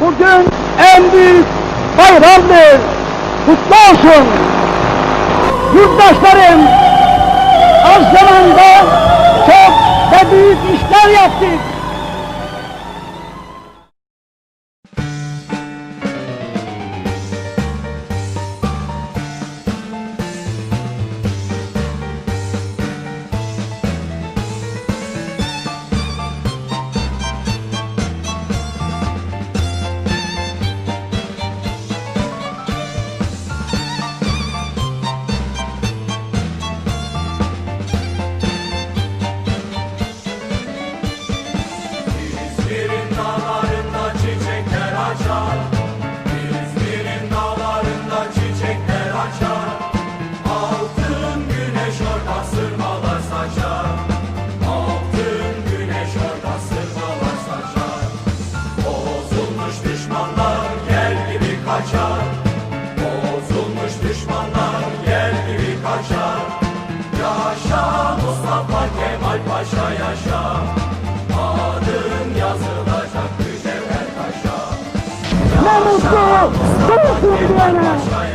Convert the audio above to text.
Bugün en büyük bayramdır. Kutlu olsun. Yurttaşlarım, az zamanda çok ve büyük işler yaptık. Dağlarında çiçekler açar. İzmir'in dağlarında çiçekler açar. Altın güneş orada sırmalar saçar. Altın güneş orada sırmalar saçar. Bozulmuş düşmanlar gel gibi kaçar. Bozulmuş düşmanlar gel gibi kaçar. Yaşa Mustafa Kemal Paşa yaşa Vamos, go! Vamos,